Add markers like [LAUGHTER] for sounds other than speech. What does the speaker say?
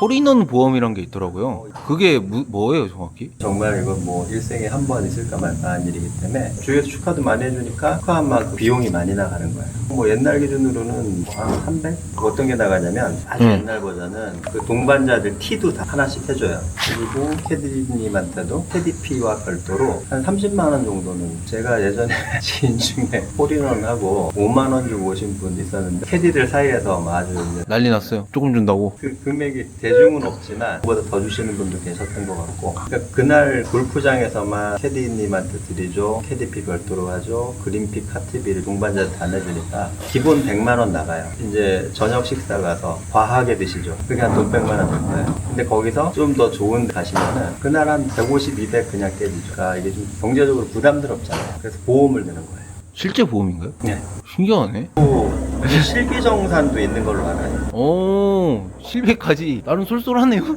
홀인원 보험이란 게 있더라고요. 그게 무- 뭐예요 정확히? 정말 이건 뭐 일생에 한 번 있을까 말까 한 일이기 때문에 주위에서 축하도 많이 해주니까 축하한 만큼 비용이 많이 나가는 거예요. 뭐 옛날 기준으로는 한 300? 어떤 게 나가냐면 아주 음. 옛날 버전은 그 동반자들 티도 다 하나씩 해줘요. 그리고 캐디님한테도 캐디피와 별도로 한 30만 원 정도는 제가 예전에 [LAUGHS] 지인 중에 홀인원하고 5만 원 주고 오신 분 있었는데 캐디들 사이에서 막 아주 난리 났어요. 조금 준다고. 그 금액이 대중은 없지만 그보다 더 주시는 분도 계셨던 것 같고. 그러니까 그날 골프장에서만 캐디님한테 드리죠. 캐디피 별도로 하죠. 그린피 카트비를 동반자 다 내주니까 기본 100만 원 나가요. 이제 저녁 식사 가서 과하게 드시죠. 그게 한 600만 원 정도예요. 근데 거기서 좀 더 좋은 데 가시면은 그날 한 150, 200 그냥 깨지죠. 그러니까 이게 좀 경제적으로 부담스럽잖아요. 그래서 보험을 드는 거예요. 실제 보험인가요? 네. 신기하네. 또 실비정산도 있는 걸로 알아요 오 실패까지 나름 쏠쏠하네요.